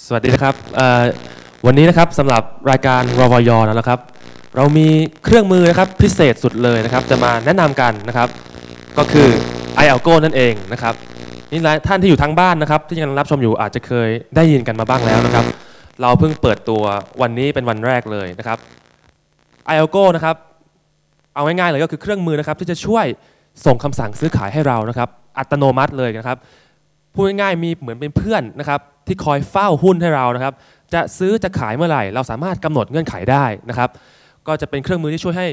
สวัสดีนะครับวันนี้นะครับสำหรับรายการรวยนะครับ เรามีเครื่องมือนะครับพิเศษสุดเลยนะครับ จะมาแนะนำกันนะครับ ก็คือ i a l g o นั่นเองนะครับนี่หลายท่านที่อยู่ทางบ้านนะครับ ที่ยังรับชมอยู่อาจจะเคยได้ยินกันมาบ้างแล้วนะครับ เราเพิ่งเปิดตัววันนี้เป็นวันแรกเลยนะครับ i a l g o นะครับเอาง่ายๆเลยก็คือเครื่องมือนะครับที่จะช่วยส่งคำสั่งซื้อขายให้เรานะครับ อัตโนมัติเลยนะครับ พูดง่ายๆมีเหมือนเป็นเพื่อนนะครับที่คอยเฝ้าหุ้นให้เรานะครับ จะซื้อจะขายเมื่อไหร่ เราสามารถกำหนดเงื่อนไขได้นะครับ ก็จะเป็นเครื่องมือที่ช่วยให้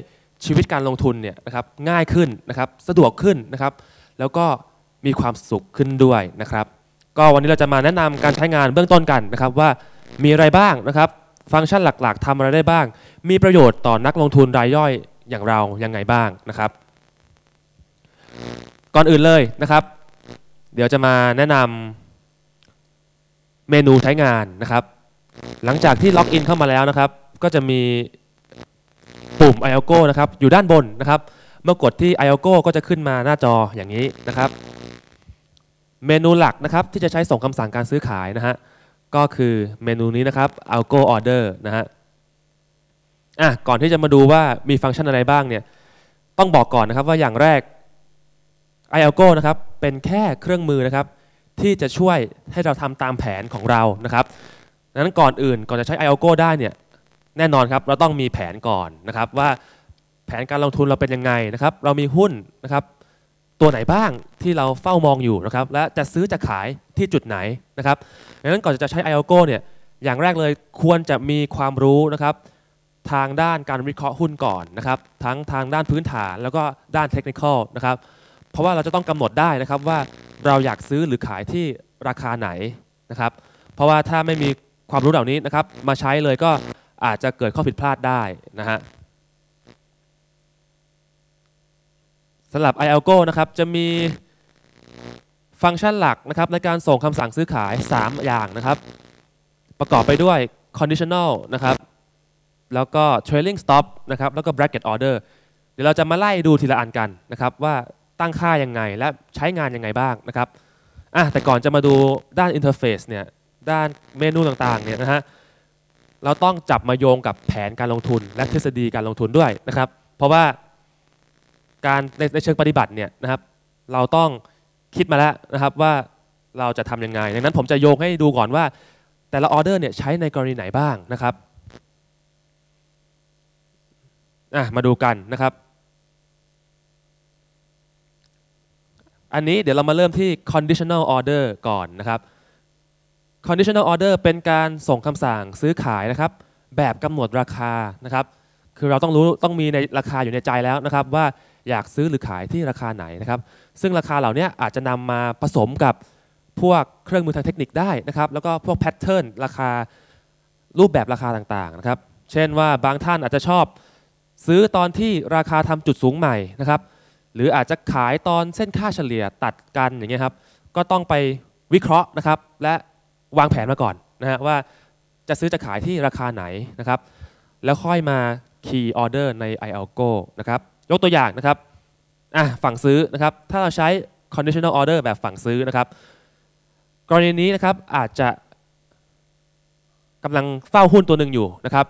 ชีวิตการลงทุนเนี่ยนะครับง่ายขึ้นนะครับสะดวกขึ้นนะครับ แล้วก็มีความสุขขึ้นด้วยนะครับ ก็วันนี้เราจะมาแนะนำการใช้งานเบื้องต้นกันนะครับว่ามีอะไรบ้างนะครับ ฟังก์ชันหลักๆทำอะไรได้บ้าง มีประโยชน์ต่อนักลงทุนรายย่อยอย่างเรายังไงบ้างนะครับ ก่อนอื่นเลยนะครับ ดี๋ยวจะมาแนะนำเมนูใช้งานนะครับ หลังจากที่ล็อกอินเข้ามาแล้วนะครับ ก็จะมีปุ่ม i o g o นะครับ อยู่ด้านบนนะครับ เมื่อกดที่ i o g o ก็จะขึ้นมาหน้าจออย่างนี้นะครับ เมนูหลักนะครับที่จะใช้ส่งคำสั่งการซื้อขายนะฮะก็คือเมนูนี้นะครับ i o g o Order นะฮะอะก่อนที่จะมาดูว่ามีฟังก์ชันอะไรบ้างเนี่ยต้องบอกก่อนนะครับว่าอย่างแรก i a l g o นะครับเป็นแค่เครื่องมือนะครับที่จะช่วยให้เราทำตามแผนของเรานะครับดังนั้นก่อนอื่นก่อนจะใช้ i a l g o ได้เนี่ยแน่นอนครับเราต้องมีแผนก่อนนะครับว่าแผนการลงทุนเราเป็นยังไงนะครับเรามีหุ้นนะครับตัวไหนบ้างที่เราเฝ้ามองอยู่นะครับและจะซื้อจะขายที่จุดไหนนะครับดังนั้นก่อนจะใช้ i a l g o เนี่ยอย่างแรกเลยควรจะมีความรู้นะครับทางด้านการวิเคราะห์หุ้นก่อนนะครับทั้งทางด้านพื้นฐานแล้วก็ด้านเทคนิคนะครับ เพราะว่าเราจะต้องกำหนดได้นะครับว่าเราอยากซื้อหรือขายที่ราคาไหนนะครับ เพราะว่าถ้าไม่มีความรู้เหล่านี้นะครับ มาใช้เลยก็อาจจะเกิดข้อผิดพลาดได้นะฮะสำหรับ i a l g o นะครับจะมีฟังก์ชันหลักนะครับในการส่งคำสั่งซื้อขาย 3 อย่างนะครับ ประกอบไปด้วย conditional นะครับแล้วก็ trailing stop นะครับแล้วก็ bracket order เดี๋ยวเราจะมาไล่ดูทีละอันกันนะครับว่า ตั้งค่ายังไง และใช้งานยังไงบ้างนะครับอะแต่ก่อนจะมาดูด้านอินเทอร์เฟซเนี่ยด้านเมนูต่างๆเนี่ยนะฮะเราต้องจับมาโยงกับแผนการลงทุน และทฤษฎีการลงทุนด้วยนะครับ เพราะว่าการในในเชิงปฏิบัติเนี่ยนะครับเราต้องคิดมาแล้วนะครับว่าเราจะทำยังไง ดังนั้นผมจะโยงให้ดูก่อนว่า แต่ละออเดอร์เนี่ยใช้ในกรณีไหนบ้างนะครับมาดูกันนะครับ อันนี้เดี๋ยวเรามาเริ่มที่ conditional order ก่อนนะครับ conditional order เป็นการส่งคำสั่งซื้อขายนะครับ แบบกำหนดราคานะครับ คือเราต้องรู้ต้องมีในราคาอยู่ในใจแล้วนะครับ ว่าอยากซื้อหรือขายที่ราคาไหนนะครับ ซึ่งราคาเหล่านี้อาจจะนำมาผสมกับพวกเครื่องมือทางเทคนิคได้นะครับ แล้วก็พวกแพทเทิร์นราคารูปแบบราคาต่างๆนะครับ เช่นว่าบางท่านอาจจะชอบซื้อตอนที่ราคาทำจุดสูงใหม่นะครับ หรืออาจจะขายตอนเส้นค่าเฉลี่ยตัดกันอย่างเงี้ยครับก็ต้องไปวิเคราะห์นะครับ และวางแผนมาก่อนนะฮะว่าจะซื้อจะขายที่ราคาไหนนะครับ แล้วค่อยมา key order ใน i a l g o นะครับยกตัวอย่างนะครับอะฝั่งซื้อนะครับ ถ้าเราใช้ conditional order แบบฝั่งซื้อนะครับ กรณีนี้นะครับอาจจะกำลังเฝ้าหุ้นตัวหนึ่งอยู่นะครับ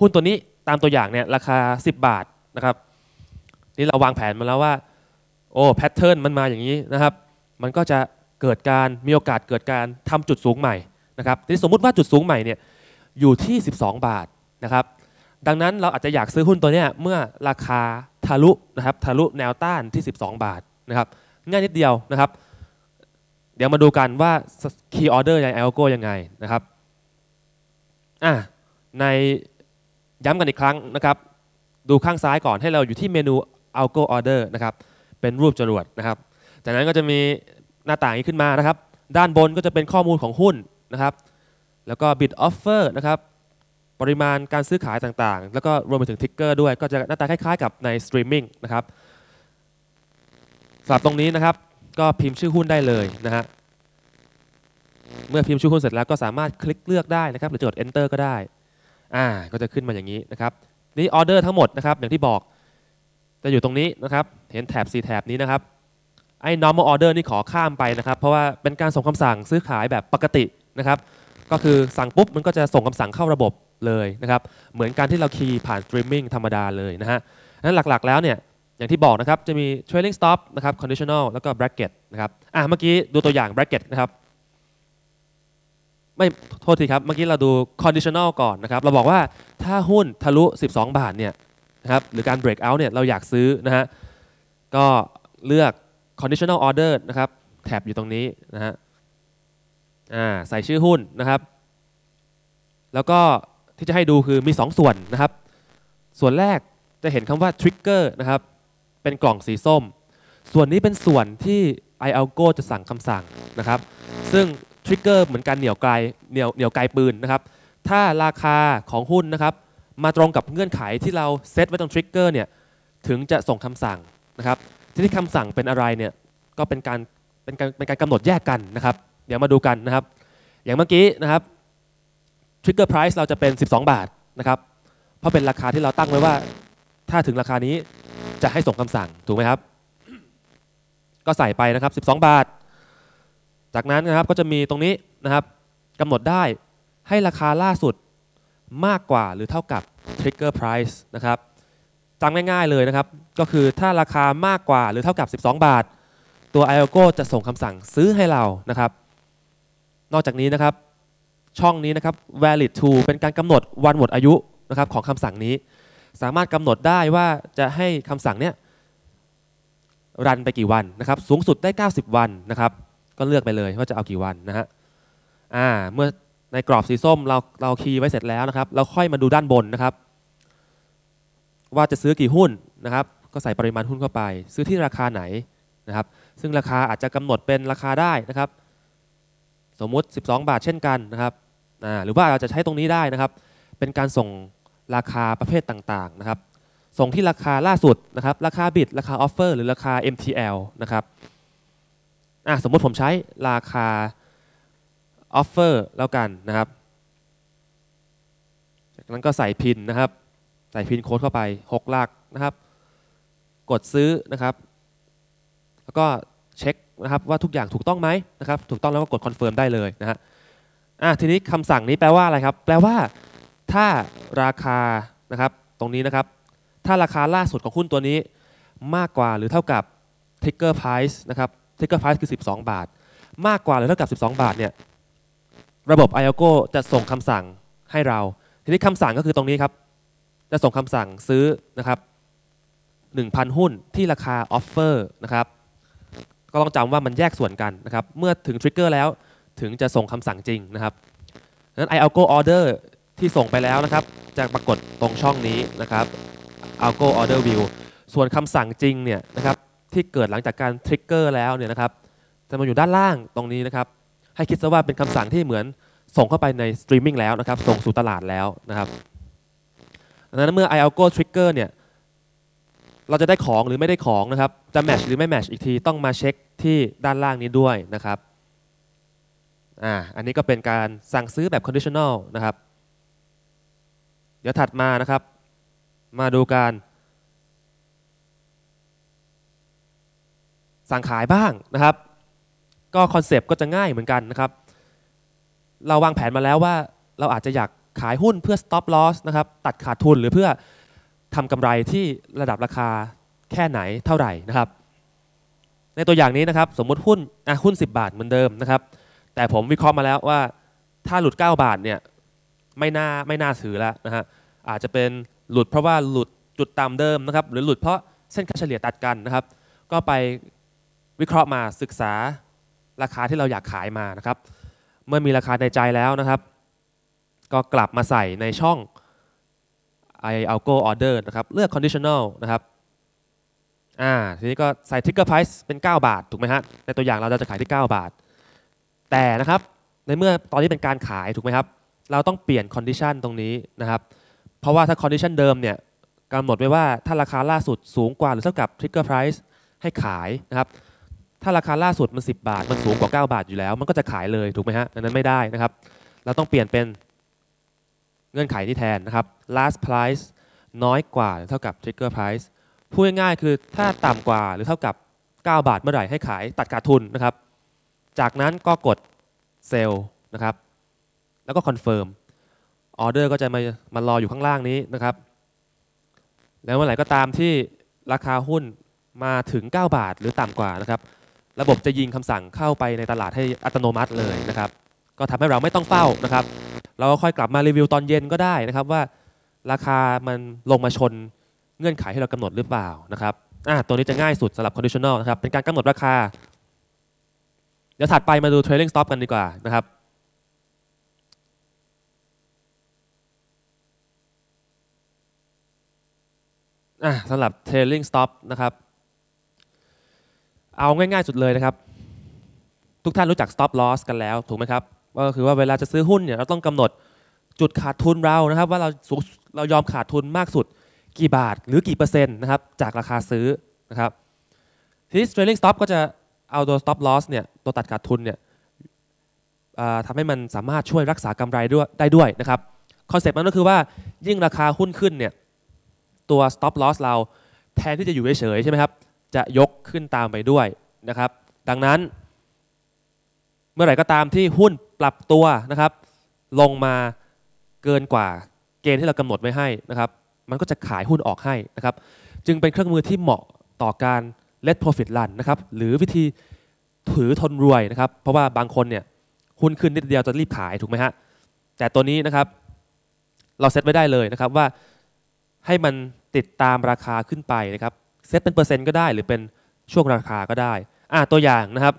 หุ้นตัวนี้ตามตัวอย่างเนี่ยราคา 10 บาทนะครับ นี่เราวางแผนมาแล้วว่าโอ้แพทเทิร์นมันมาอย่างนี้นะครับ มันก็จะเกิดการมีโอกาสเกิดการทำจุดสูงใหม่นะครับทีนี้สมมุติว่าจุดสูงใหม่เนี่ยอยู่ที่ 12 บาทนะครับดังนั้นเราอาจจะอยากซื้อหุ้นตัวนี้เมื่อราคาทะลุนะครับทะลุแนวต้านที่ 12 บาทนะครับง่ายนิดเดียวนะครับ เดี๋ยวมาดูกันว่า key order ใน i o g o ยังไงนะครับอะในย้ำกันอีกครั้งนะครับ ดูข้างซ้ายก่อนให้เราอยู่ที่เมนู algo order นะครับเป็นรูปจรวดนะครับ จากนั้นก็จะมีหน้าต่างนี้ขึ้นมานะครับ ด้านบนก็จะเป็นข้อมูลของหุ้นนะครับ แล้วก็ bid offer นะครับปริมาณการซื้อขายต่างๆ แล้วก็รวมไปถึงทิกเกอร์ด้วยก็จะหน้าตาคล้ายๆ กับในสตรีมมิ่งนะครับสำหรับตรงนี้นะครับ ก็พิมพ์ชื่อหุ้นได้เลยนะฮะเมื่อพิมพ์ชื่อหุ้นเสร็จแล้วก็สามารถคลิกเลือกได้นะครับ หรือจด enter ก็ได้อ่าก็จะขึ้นมาอย่างนี้นะครับนี่ออเดอร์ทั้งหมดนะครับอย่างที่บอก จะอยู่ตรงนี้นะครับ เห็นแถบ4แถบนี้นะครับ ไอ้ normal order นี่ขอข้ามไปนะครับ เพราะว่าเป็นการส่งคำสั่งซื้อขายแบบปกตินะครับ ก็คือสั่งปุ๊บมันก็จะส่งคำสั่งเข้าระบบเลยนะครับ เหมือนการที่เราคีย์ผ่านสตรีมมิ่งธรรมดาเลยนะฮะนั้นหลักๆแล้วเนี่ย อย่างที่บอกนะครับ จะมี trailing stop นะครับ conditional แล้วก็ bracket นะครับ อะเมื่อกี้ดูตัวอย่าง bracket นะครับ ไม่โทษทีครับ เมื่อกี้เราดู conditional ก่อนนะครับ เราบอกว่าถ้าหุ้นทะลุ 12 บาทเนี่ย นะครับหรือการ break out เนี่ยเราอยากซื้อนะฮะก็เลือก conditional order นะครับแท็บอยู่ตรงนี้นะฮะอ่าใส่ชื่อหุ้นนะครับ แล้วก็ที่จะให้ดูคือมี 2 ส่วนนะครับ ส่วนแรกจะเห็นคำว่า trigger นะครับเป็นกล่องสีส้ม ส่วนนี้เป็นส่วนที่ iAlgo จะสั่งคำสั่งนะครับ ซึ่ง trigger เหมือนกันเหนี่ยวไกลเหนี่ยวเหนี่ยวไกลปืนนะครับ ถ้าราคาของหุ้นนะครับ มาตรงกับเงื่อนไขที่เราเซตไว้ตรง trigger เนี่ยถึงจะส่งคำสั่งนะครับทีนี้คำสั่งเป็นอะไรเนี่ยก็เป็นการเป็นการเป็นการกำหนดแยกกันนะครับ เดี๋ยวมาดูกันนะครับ อย่างเมื่อกี้นะครับ trigger price เราจะเป็น 12 บาทนะครับ เพราะเป็นราคาที่เราตั้งไว้ว่า ถ้าถึงราคานี้จะให้ส่งคำสั่งถูกไหมครับ ก็ใส่ไปนะครับ 12 บาท จากนั้นนะครับก็จะมีตรงนี้นะครับกำหนดได้ให้ราคาล่าสุด มากกว่าหรือเท่ากับ trigger price นะครับจำง่ายๆเลยนะครับ ก็คือถ้าราคามากกว่าหรือเท่ากับ 12 บาท ตัว IOGO จะส่งคำสั่งซื้อให้เรานะครับ นอกจากนี้นะครับ ช่องนี้นะครับ valid to เป็นการกำหนดวันหมดอายุนะครับของคำสั่งนี้ สามารถกำหนดได้ว่าจะให้คำสั่งเนี้ยรันไปกี่วันนะครับ สูงสุดได้ 90 วันนะครับ ก็เลือกไปเลยว่าจะเอากี่วันนะฮะอ่าเมื่อ ในกรอบสีส้มเราเราคีย์ไว้เสร็จแล้วนะครับ เราค่อยมาดูด้านบนนะครับ ว่าจะซื้อกี่หุ้นนะครับ ก็ใส่ปริมาณหุ้นเข้าไป ซื้อที่ราคาไหนนะครับ ซึ่งราคาอาจจะกำหนดเป็นราคาได้นะครับ สมมุติ 12 บาทเช่นกันนะครับหรือว่าเราจะใช้ตรงนี้ได้นะครับ เป็นการส่งราคาประเภทต่างๆนะครับ ส่งที่ราคาล่าสุดนะครับ ราคาบิดราคาออฟเฟอร์หรือราคา MTL นะครับสมมุติผมใช้ราคา ออฟเฟอร์แล้วกันนะครับ จากนั้นก็ใส่พินนะครับ ใส่พินโค้ดเข้าไป 6 หลักนะครับ กดซื้อนะครับ แล้วก็เช็คนะครับว่าทุกอย่างถูกต้องไหมนะครับ ถูกต้องแล้วก็กดคอนเฟิร์มได้เลยนะฮะอะทีนี้คำสั่งนี้แปลว่าอะไรครับ แปลว่า ถ้าราคานะครับ ตรงนี้นะครับ ถ้าราคาล่าสุดของหุ้นตัวนี้มากกว่าหรือเท่ากับ trigger price นะครับ trigger price คือ 12 บาท มากกว่าหรือเท่ากับ 12 บาทเนี่ย ระบบ IOGO จะส่งคำสั่งให้เรา ทีนี้คำสั่งก็คือตรงนี้ครับ จะส่งคำสั่งซื้อนะครับ1,000 หุ้นที่ราคา offer นะครับ ก็ต้องจำว่ามันแยกส่วนกันนะครับ เมื่อถึง trigger แล้วถึงจะส่งคำสั่งจริงนะครับนั้น IOGO order ที่ส่งไปแล้วนะครับ จะปรากฏตรงช่องนี้นะครับ algo order view ส่วนคำสั่งจริงเนี่ยนะครับที่เกิดหลังจากการ trigger แล้วเนี่ยนะครับจะมาอยู่ด้านล่างตรงนี้นะครับ ให้คิดซะว่าเป็นคำสั่งที่เหมือนส่งเข้าไปใน streaming แล้วนะครับ ส่งสู่ตลาดแล้วนะครับดังนั้นเมื่อ ialgo trigger เนี่ย เราจะได้ของหรือไม่ได้ของนะครับ จะ match หรือไม่ match อีกทีต้องมาเช็คที่ด้านล่างนี้ด้วยนะครับ อ่า อันนี้ก็เป็นการสั่งซื้อแบบ conditional นะครับ เดี๋ยวถัดมานะครับ มาดูการ สั่งขายบ้างนะครับ ก็คอนเซปต์ก็จะง่ายเหมือนกันนะครับ เราวางแผนมาแล้วว่าเราอาจจะอยากขายหุ้นเพื่อ stop loss นะครับ ตัดขาดทุนหรือเพื่อทำกำไรที่ระดับราคาแค่ไหนเท่าไหร่นะครับ ในตัวอย่างนี้นะครับ สมมติหุ้นอะหุ้น 10 บาทเหมือนเดิมนะครับ แต่ผมวิเคราะห์มาแล้วว่าถ้าหลุด 9 บาทเนี่ยไม่น่าไม่น่าถือแล้วนะฮะอาจจะเป็นหลุดเพราะว่าหลุดจุดต่ำเดิมนะครับ หรือหลุดเพราะเส้นค่าเฉลี่ยตัดกันนะครับ ก็ไปวิเคราะห์มาศึกษา ราคาที่เราอยากขายมานะครับ เมื่อมีราคาในใจแล้วนะครับ ก็กลับมาใส่ในช่อง i algo order นะครับ เลือก conditional นะครับอ่าทีนี้ก็ใส่ trigger price เป็น 9 บาท ถูกไหมฮะ ในตัวอย่างเราจะขายที่ 9 บาท แต่นะครับ ในเมื่อตอนนี้เป็นการขายถูกไหมครับ เราต้องเปลี่ยน condition ตรงนี้นะครับ เพราะว่าถ้า condition เดิมเนี่ยกำหนดไว้ว่าถ้าราคาล่าสุดสูงกว่าหรือเท่ากับ trigger price ให้ขายนะครับ ถ้าราคาล่าสุดมัน 10 บาท มันสูงกว่า 9 บาทอยู่แล้ว มันก็จะขายเลยถูกไหมฮะดังนั้นไม่ได้นะครับ เราต้องเปลี่ยนเป็นเงื่อนไขนี้แทนนะครับ last price น้อยกว่าเท่ากับ trigger price พูดง่ายๆคือถ้าต่ำกว่าหรือเท่ากับ 9 บาทเมื่อไหร่ให้ขายตัดขาดทุนนะครับ จากนั้นก็กดเซลล์นะครับ แล้วก็คอนเฟิร์มออเดอร์ก็จะมามารออยู่ข้างล่างนี้นะครับ แล้วเมื่อไหร่ก็ตามที่ราคาหุ้นมาถึง 9 บาทหรือต่ำกว่านะครับ ระบบจะยิงคำสั่งเข้าไปในตลาดให้อัตโนมัติเลยนะครับ ก็ทำให้เราไม่ต้องเฝ้านะครับ เราก็ค่อยกลับมารีวิวตอนเย็นก็ได้นะครับว่า ราคามันลงมาชนเงื่อนไขที่เรากำหนดหรือเปล่านะครับอะตัวนี้จะง่ายสุดสำหรับ conditional นะครับ เป็นการกำหนดราคา เดี๋ยวถัดไปมาดู trailing stop กันดีกว่านะครับอะสำหรับ trailing stop นะครับ เอาง่ายๆสุดเลยนะครับ ทุกท่านรู้จัก stop loss กันแล้วถูกไหมครับก็คือว่าเวลาจะซื้อหุ้นเนี่ยเราต้องกำหนดจุดขาดทุนเรานะครับ ว่าเราสูงเรายอมขาดทุนมากสุดกี่บาทหรือกี่เปอร์เซ็นต์นะครับจากราคาซื้อนะครับทีนี้ trailing stop ก็จะเอาตัว stop loss เนี่ยตัวตัดขาดทุนเนี่ยทำให้มันสามารถช่วยรักษากำไรด้วยได้ด้วยนะครับคอนเซ็ปต์มันก็คือว่ายิ่งราคาหุ้นขึ้นเนี่ยตัว stop loss เราแทนที่จะอยู่เฉยๆใช่ไหมครับ จะยกขึ้นตามไปด้วยนะครับ ดังนั้น เมื่อไหร่ก็ตามที่หุ้นปรับตัวนะครับ ลงมาเกินกว่าเกณฑ์ที่เรากำหนดไว้ให้นะครับ มันก็จะขายหุ้นออกให้นะครับ จึงเป็นเครื่องมือที่เหมาะต่อการ let profit run นะครับ หรือวิธีถือทนรวยนะครับ เพราะว่าบางคนเนี่ยหุ้นขึ้นนิดเดียวจะรีบขายถูกไหมฮะ แต่ตัวนี้นะครับ เราเซตไว้ได้เลยนะครับว่าให้มันติดตามราคาขึ้นไปนะครับ เซตเป็นเปอร์เซ็นต์ก็ได้ หรือเป็นช่วงราคาก็ได้อ่าตัวอย่างนะครับ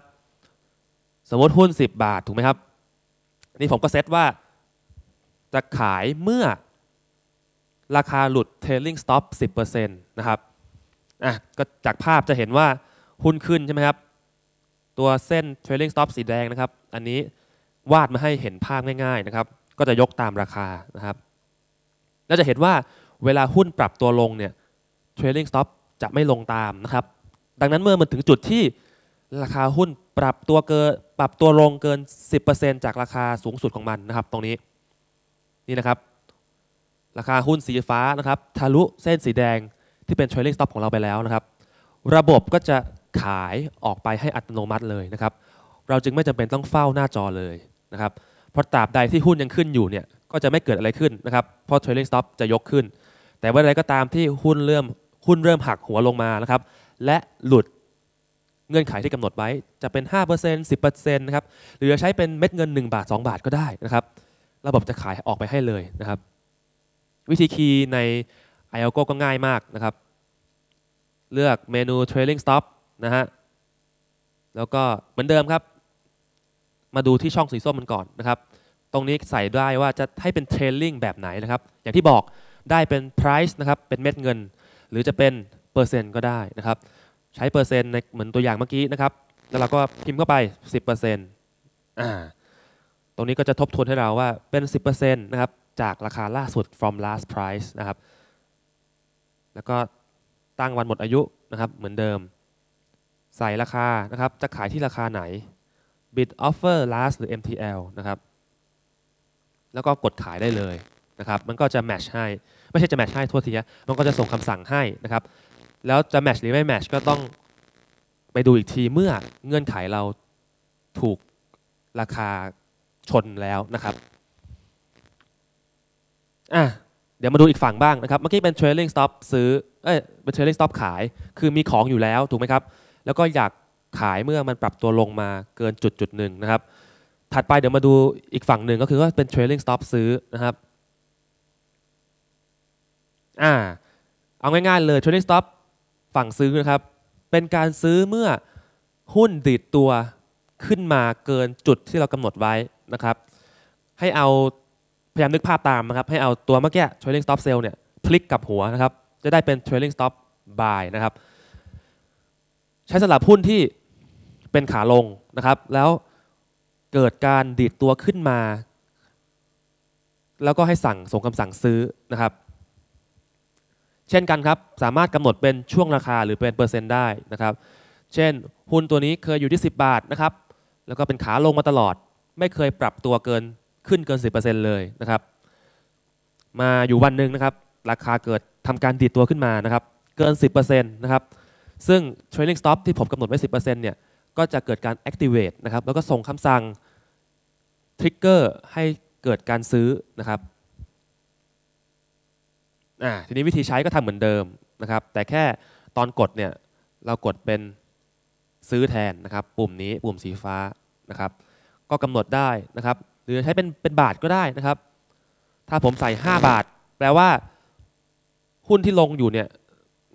สมมติหุ้น 10 บาทถูกไหมครับ นี่ผมก็เซตว่าจะขายเมื่อราคาหลุด trailing stop 10%นะครับอะก็จากภาพจะเห็นว่าหุ้นขึ้นใช่ไหมครับ ตัวเส้น trailing stop สีแดงนะครับ อันนี้วาดมาให้เห็นภาพง่าย ๆนะครับ ก็จะยกตามราคานะครับ แล้วจะเห็นว่าเวลาหุ้นปรับตัวลงเนี่ย trailing stop จะไม่ลงตามนะครับ ดังนั้นเมื่อมันถึงจุดที่ราคาหุ้นปรับตัวเกินปรับตัวลงเกิน 10%จากราคาสูงสุดของมันนะครับ ตรงนี้นี่นะครับ ราคาหุ้นสีฟ้านะครับ ทะลุเส้นสีแดงที่เป็น trailing stop ของเราไปแล้วนะครับ ระบบก็จะขายออกไปให้อัตโนมัติเลยนะครับ เราจึงไม่จำเป็นต้องเฝ้าหน้าจอเลยนะครับ เพราะตราบใดที่หุ้นยังขึ้นอยู่เนี่ยก็จะไม่เกิดอะไรขึ้นนะครับเพราะ trailing stop จะยกขึ้น แต่เมื่อไรก็ตามที่หุ้นเริ่ม หุ้นเริ่มหักหัวลงมานะครับ และหลุดเงื่อนไขที่กำหนดไว้จะเป็น 5% 10%นะครับหรือจะใช้เป็นเม็ดเงิน 1 บาท 2 บาทก็ได้นะครับระบบจะขายออกไปให้เลยนะครับ วิธีคีย์ใน i o g o ก็ง่ายมากนะครับ เลือกเมนู trailing stop นะฮะแล้วก็เหมือนเดิมครับ มาดูที่ช่องสีส้มมันก่อนนะครับ ตรงนี้ใส่ได้ว่าจะให้เป็น trailing แบบไหนนะครับ อย่างที่บอกได้เป็น price นะครับเป็นเม็ดเงิน หรือจะเป็นเปอร์เซ็นต์ก็ได้นะครับ ใช้เปอร์เซ็นต์ในเหมือนตัวอย่างเมื่อกี้นะครับ แล้วเราก็พิมพ์เข้าไป 10%อ่าตรงนี้ก็จะทบทวนให้เราว่าเป็น 10%นะครับจากราคาล่าสุด from last price นะครับ แล้วก็ตั้งวันหมดอายุนะครับเหมือนเดิม ใส่ราคานะครับ จะขายที่ราคาไหน bid offer last หรือ MTL นะครับ แล้วก็กดขายได้เลยนะครับ มันก็จะ match ให้ ไม่ใช่จะ match ให้ทั่วทีนะมันก็จะส่งคำสั่งให้นะครับ แล้วจะแมชหรือไม่แมชก็ต้องไปดูอีกทีเมื่อเงื่อนไขเราถูกราคาชนแล้วนะครับอะเดี๋ยวมาดูอีกฝั่งบ้างนะครับ เมื่อกี้เป็น trailing stop ซื้อ เอ้ย เป็น trailing stop ขาย คือมีของอยู่แล้วถูกไหมครับ แล้วก็อยากขายเมื่อมันปรับตัวลงมาเกินจุดจุดหนึ่งนะครับ ถัดไปเดี๋ยวมาดูอีกฝั่งหนึ่งก็คือว่าเป็น trailing stop ซื้อนะครับ อ่าเอาง่ายๆเลย trailing stop ฝั่งซื้อนะครับ เป็นการซื้อเมื่อหุ้นดีดตัวขึ้นมาเกินจุดที่เรากำหนดไว้นะครับ ให้เอาพยายามนึกภาพตามนะครับ ให้เอาตัวเมื่อกี้ trailing stop sell เนี่ยพลิกกับหัวนะครับ จะได้เป็น trailing stop buy นะครับ ใช้สำหรับหุ้นที่เป็นขาลงนะครับ แล้วเกิดการดีดตัวขึ้นมา แล้วก็ให้สั่งส่งคำสั่งซื้อนะครับ ช่นกันครับ สามารถกำหนดเป็นช่วงราคาหรือเป็นเปอร์เซ็นต์ได้นะครับ เช่น หุ้นตัวนี้เคยอยู่ที่ 10 บาทนะครับ แล้วก็เป็นขาลงมาตลอด ไม่เคยปรับตัวเกินขึ้นเกิน 10%เลยนะครับ มาอยู่วันหนึ่งนะครับ ราคาเกิดทำการดีดตัวขึ้นมานะครับ เกิน 10%นะครับ ซึ่ง trailing stop ที่ผมกำหนดไว้ 10%เนี่ยก็จะเกิดการ activate นะครับ แล้วก็ส่งคำสั่ง trigger ให้เกิดการซื้อนะครับ อ่าทีนี้วิธีใช้ก็ทำเหมือนเดิมนะครับ แต่แค่ตอนกดเนี่ยเรากดเป็นซื้อแทนนะครับปุ่มนี้ปุ่มสีฟ้านะครับ ก็กำหนดได้นะครับ หรือใช้เป็นเป็นบาทก็ได้นะครับ ถ้าผมใส่ 5 บาท แปลว่า หุ้นที่ลงอยู่เนี่ย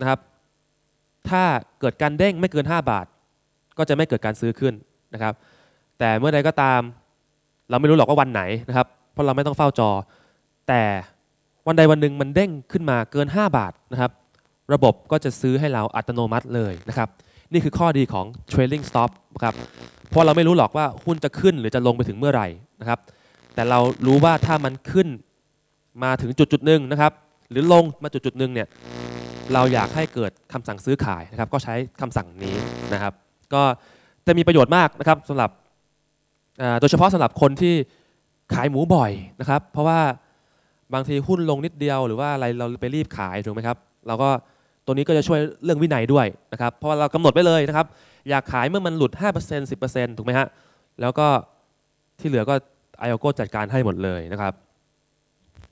นะครับ ถ้าเกิดการเด้งไม่เกิน 5 บาท ก็จะไม่เกิดการซื้อขึ้นนะครับ แต่เมื่อใดก็ตาม เราไม่รู้หรอกว่าวันไหนนะครับ เพราะเราไม่ต้องเฝ้าจอ แต่ วันใดวันหนึ่งมันเด้งขึ้นมาเกิน 5 บาทนะครับ ระบบก็จะซื้อให้เราอัตโนมัติเลยนะครับ นี่คือข้อดีของ trailing stop ครับ เพราะเราไม่รู้หรอกว่าหุ้นจะขึ้นหรือจะลงไปถึงเมื่อไหร่นะครับ แต่เรารู้ว่าถ้ามันขึ้นมาถึงจุดจุดหนึ่งนะครับ หรือลงมาจุดจุดหนึ่งเนี่ย เราอยากให้เกิดคำสั่งซื้อขายนะครับ ก็ใช้คำสั่งนี้นะครับ ก็จะมีประโยชน์มากนะครับสำหรับโดยเฉพาะสำหรับคนที่ขายหมูบ่อยนะครับ เพราะว่า บางทีหุ้นลงนิดเดียวหรือว่าอะไรเราไปรีบขายถูกไหมครับเราก็ตัวนี้ก็จะช่วยเรื่องวินัยด้วยนะครับเพราะว่าเรากำหนดไว้เลยนะครับ อยากขายเมื่อมันหลุด 5% 10%ถูกไหมฮะแล้วก็ที่เหลือก็ไอโอโกจัดการให้หมดเลยนะครับ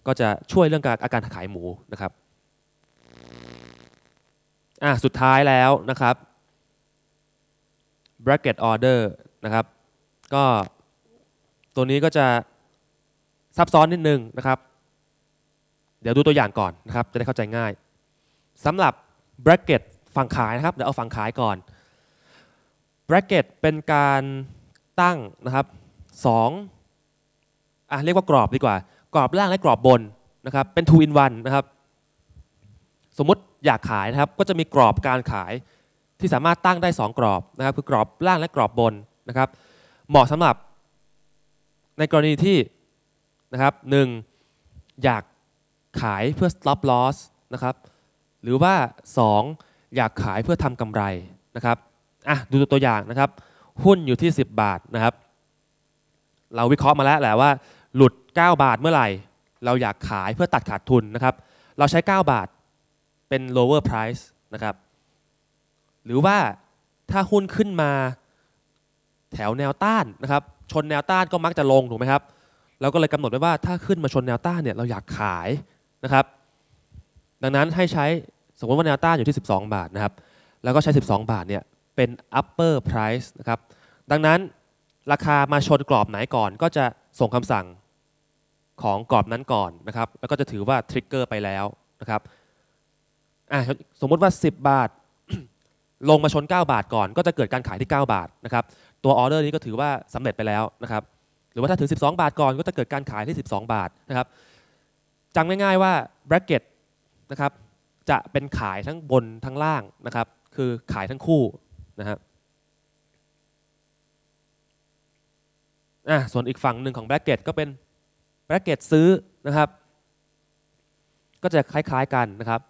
ก็จะช่วยเรื่องการอาการขายหมูนะครับอะสุดท้ายแล้วนะครับ bracket order นะครับ ก็ตัวนี้ก็จะซับซ้อนนิดนึงนะครับ เดี๋ยวดูตัวอย่างก่อนนะครับจะได้เข้าใจง่ายสำหรับ bracket ฝั่งขายนะครับเดี๋ยวเอาฝั่งขายก่อน bracket เป็นการตั้งนะครับสองอะเรียกว่ากรอบดีกว่า กรอบล่างและกรอบบนนะครับเป็น two in one นะครับสมมติอยากขายนะครับก็จะมีกรอบการขายที่สามารถตั้งได้ 2 กรอบนะครับคือกรอบล่างและกรอบบนนะครับเหมาะสำหรับในกรณีที่นะครับหนึ่งอยาก ขายเพื่อ stop loss นะครับ หรือว่า 2 อยากขายเพื่อทำกำไรนะครับอะดูตัวอย่างนะครับ หุ้นอยู่ที่ 10 บาทนะครับ เราวิเคราะห์มาแล้วแหละว่า หลุด 9 บาทเมื่อไหร่ เราอยากขายเพื่อตัดขาดทุนนะครับ เราใช้ 9 บาทเป็น lower price นะครับ หรือว่าถ้าหุ้นขึ้นมาแถวแนวต้านนะครับ ชนแนวต้านก็มักจะลงถูกไหมครับเราก็เลยกำหนดไว้ว่าถ้าขึ้นมาชนแนวต้านเนี่ยเราอยากขาย นะครับ ดังนั้นให้ใช้สมมติว่าแนวต้านอยู่ที่ 12 บาทนะครับ แล้วก็ใช้ 12 บาทเนี่ยเป็น upper price นะครับ ดังนั้นราคามาชนกรอบไหนก่อนก็จะส่งคำสั่งของกรอบนั้นก่อนนะครับ แล้วก็จะถือว่าทริกเกอร์ไปแล้วนะครับอะสมมติว่า 10 บาท ลงมาชน 9 บาทก่อน ก็จะเกิดการขายที่ 9 บาทนะครับ ตัวออเดอร์นี้ก็ถือว่าสำเร็จไปแล้วนะครับ หรือว่าถ้าถึง 12 บาทก่อนก็จะเกิดการขายที่ 12 บาทนะครับ จำง่ายๆว่า bracket นะครับจะเป็นขายทั้งบนทั้งล่างนะครับ คือขายทั้งคู่นะครับอะส่วนอีกฝั่งหนึ่งของ bracket ก็เป็น bracket ซื้อนะครับ ก็จะคล้ายๆกันนะครับ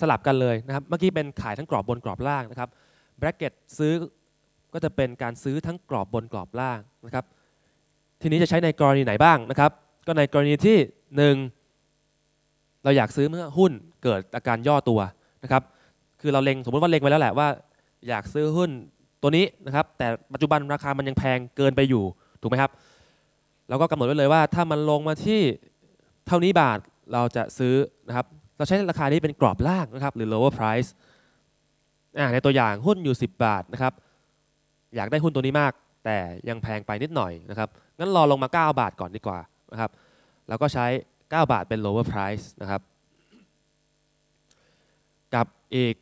สลับกันเลยนะครับ เมื่อกี้เป็นขายทั้งกรอบบนกรอบล่างนะครับ bracket ซื้อก็จะเป็นการซื้อทั้งกรอบบนกรอบล่างนะครับ ทีนี้จะใช้ในกรณีไหนบ้างนะครับ ก็ในกรณีที่ 1 เราอยากซื้อเมื่อหุ้นเกิดอาการย่อตัวนะครับ คือเราเล็งสมมติว่าเล็งไว้แล้วแหละว่า อยากซื้อหุ้นตัวนี้นะครับ แต่ปัจจุบันราคามันยังแพงเกินไปอยู่ถูกไหมครับเราก็กำหนดไว้เลยว่า ถ้ามันลงมาที่เท่านี้บาทเราจะซื้อนะครับ เราใช้ราคานี้เป็นกรอบล่างนะครับ หรือ lower price ในตัวอย่างหุ้นอยู่ 10 บาทนะครับ อยากได้หุ้นตัวนี้มาก แต่ยังแพงไปนิดหน่อยนะครับงั้นรอลงมา 9 บาทก่อนดีกว่านะครับ แล้วก็ใช้ 9 บาทเป็น lower price นะครับ กับอีก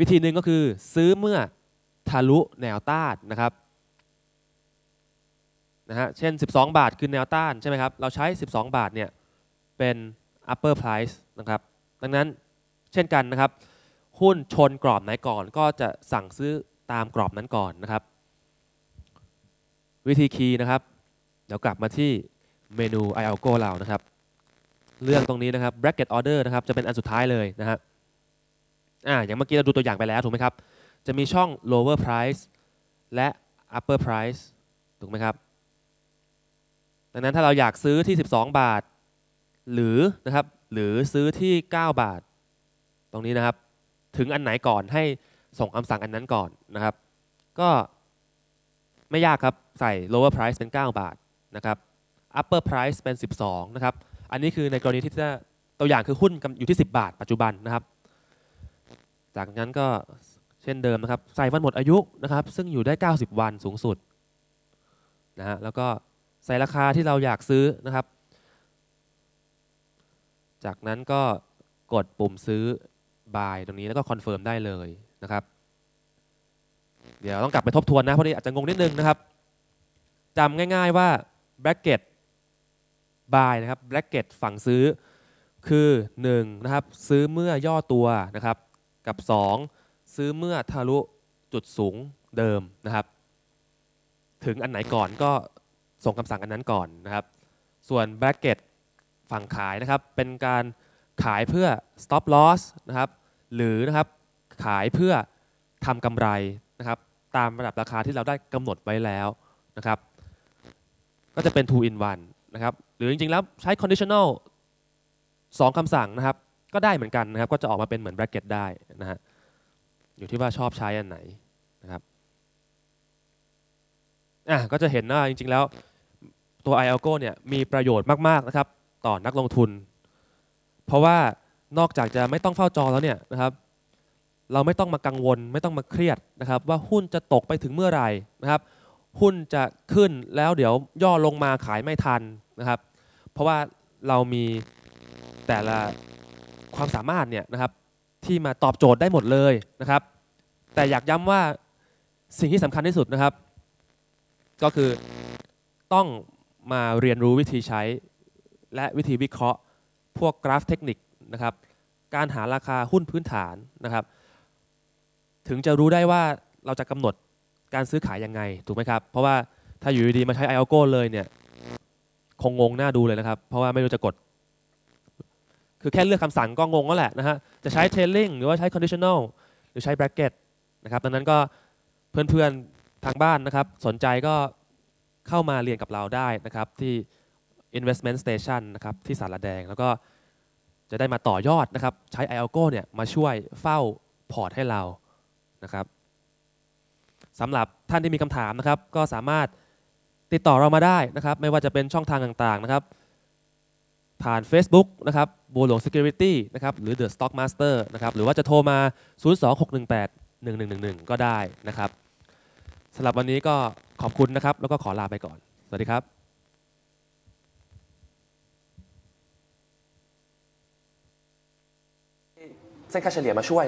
วิธีหนึ่งก็คือซื้อเมื่อทะลุแนวต้านนะครับนะฮะเช่น 12 บาทคือแนวต้านใช่ไหมครับ เราใช้ 12 บาทเนี่ยเป็น upper price นะครับ ดังนั้นเช่นกันนะครับ หุ้นชนกรอบไหนก่อนก็จะสั่งซื้อตามกรอบนั้นก่อนนะครับ วิธีคีย์นะครับ เดี๋ยวกลับมาที่ เมนู i a l g o เรานะครับเรื่องตรงนี้นะครับ bracket order นะครับ จะเป็นอันสุดท้ายเลยนะฮะอ่าอย่างเมื่อกี้เราดูตัวอย่างไปแล้วถูกไหมครับ จะมีช่อง lower price และ upper price ถูกไหมครับ ดังนั้นถ้าเราอยากซื้อที่ 12 บาท หรือนะครับ หรือซื้อที่ 9 บาท ตรงนี้นะครับ ถึงอันไหนก่อนให้ส่งคำสั่งอันนั้นก่อนนะครับ ก็ไม่ยากครับ ใส่ lower price เป็น 9 บาทนะครับ upper price เป็น 12 นะครับ อันนี้คือในกรณีที่จะตัวอย่างคือหุ้นอยู่ที่ 10 บาท ปัจจุบันนะครับ จากนั้นก็เช่นเดิมนะครับ ใส่วันหมดอายุนะครับ ซึ่งอยู่ได้ 90 วันสูงสุดนะฮะแล้วก็ใส่ราคาที่เราอยากซื้อนะครับ จากนั้นก็กดปุ่มซื้อ buy ตรงนี้แล้วก็ confirm ได้เลยนะครับ เดี๋ยวต้องกลับไปทบทวนนะเพราะนี่อาจจะงงนิดนึงนะครับจำง่าย ๆว่า bracket buy นะครับ bracket ฝั่งซื้อคือ1นะครับซื้อเมื่อย่อตัวนะครับกับ 2 ซื้อเมื่อทะลุจุดสูงเดิมนะครับ ถึงอันไหนก่อนก็ส่งคำสั่งอันนั้นก่อนนะครับ ส่วน bracket ฝั่งขายนะครับ เป็นการขายเพื่อ stop loss นะครับ หรือนะครับขายเพื่อทำกำไรนะครับ ตามระดับราคาที่เราได้กำหนดไว้แล้วนะครับ ก็จะเป็น two in one นะครับ หรือจริงๆแล้วใช้ conditional สองคำสั่งนะครับ ก็ได้เหมือนกันนะครับ ก็จะออกมาเป็นเหมือน bracket ได้นะฮะอยู่ที่ว่าชอบใช้อันไหนนะครับอะก็จะเห็นว่าจริงๆแล้วตัว iAlgo เนี่ยมีประโยชน์มากๆนะครับต่อนักลงทุน เพราะว่านอกจากจะไม่ต้องเฝ้าจอแล้วเนี่ยนะครับ เราไม่ต้องมากังวล ไม่ต้องมาเครียดนะครับ ว่าหุ้นจะตกไปถึงเมื่อไหร่นะครับ หุ้นจะขึ้นแล้วเดี๋ยวย่อลงมาขายไม่ทันนะครับ เพราะว่าเรามีแต่ละความสามารถเนี่ยนะครับที่มาตอบโจทย์ได้หมดเลยนะครับ แต่อยากย้ำว่าสิ่งที่สำคัญที่สุดนะครับ ก็คือต้องมาเรียนรู้วิธีใช้ และวิธีวิเคราะห์ พวกกราฟเทคนิคนะครับ การหาราคาหุ้นพื้นฐานนะครับ ถึงจะรู้ได้ว่าเราจะกำหนดการซื้อขายยังไงถูกไหมครับ เพราะว่าถ้าอยู่ดีๆมาใช้ i a l g o เลยเนี่ย งงงหน้าดูเลยนะครับ เพราะว่าไม่รู้จะกด คือแค่เลือกคำสั่งก็งงแล้วแหละนะฮะ จะใช้ trailing หรือว่าใช้ conditional หรือใช้ bracket นะครับ ดังนั้นก็เพื่อนๆทางบ้านนะครับ สนใจก็เข้ามาเรียนกับเราได้นะครับที่ investment station นะครับที่สารแดง แล้วก็จะได้มาต่อยอดนะครับ ใช้ i a l g o เนี่ยมาช่วยเฝ้าพอร์ตให้เรานะครับสำหรับท่านที่มีคำถามนะครับ ก็สามารถ ติดต่อเรามาได้นะครับ ไม่ว่าจะเป็นช่องทางต่างๆนะครับ ผ่าน Facebook นะครับบัวหลวง Security นะครับหรือ The Stock Master นะครับหรือว่าจะโทรมา 02618 1111 ก็ได้นะครับสำหรับวันนี้ก็ขอบคุณนะครับ แล้วก็ขอลาไปก่อน สวัสดีครับเส้นค่าเฉลี่ยมาช่วย